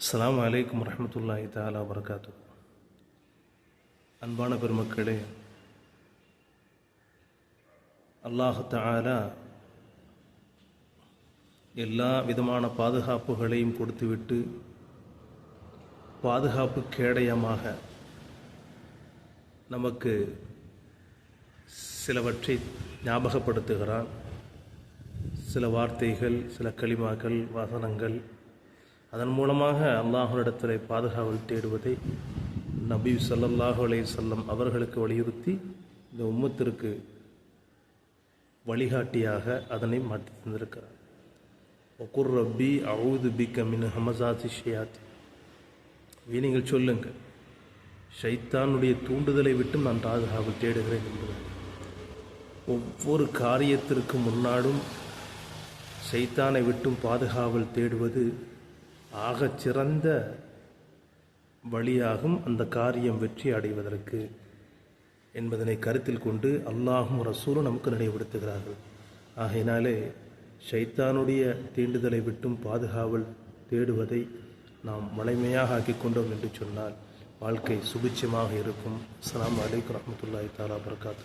அஸ்லாம் வலைக்கம் வரமத்துல்லாஹி தாலா வரகாத்து அன்பான பெருமக்களே அல்லாஹ் தஆலா எல்லா விதமான பாதுகாப்புகளையும் கொடுத்துவிட்டு பாதுகாப்பு கேடயமாக நமக்கு சிலவற்றை ஞாபகப்படுத்துகிறான். சில வார்த்தைகள் சில களிமாக்கள் வசனங்கள் அதன் மூலமாக அல்லாஹுவிடத்தில் பாதுகாவல் தேடுவதை நபி ஸல்லல்லாஹு அலைஹி வஸல்லம் அவர்களுக்கு வலியுறுத்தி இந்த உம்மத்திற்கு வழிகாட்டியாக அதனை மாற்றி தந்திருக்கிறார். ஒக்குர் ரப்பி அவுது பிக்க மின் ஹமசாதி ஷியாத் நீங்கள் சொல்லுங்கள். ஷைத்தானுடைய தூண்டுதலை விட்டு நான் பாதுகாவல் தேடுகிறேன் என்பது. ஒவ்வொரு காரியத்திற்கு முன்னாடும் சைத்தானை விட்டும் பாதுகாவல் தேடுவது ஆகச் சிறந்த வழியாகும் அந்த காரியம் வெற்றி அடைவதற்கு என்பதனை கருத்தில் கொண்டு அல்லாஹும் ரசூலும் நமக்கு நினைவுபடுத்துகிறார்கள். ஆகையினாலே ஷைத்தானுடைய தீண்டுதலை விட்டும் பாதுகாவல் தேடுவதை நாம் வளைமையாக ஆக்கிக் கொண்டோம் என்று சொன்னால் வாழ்க்கை சுபிட்சமாக இருக்கும். அஸ்லாம் அலைக்கும் ரஹமத்துல்லாய் தாலா வரகாத்து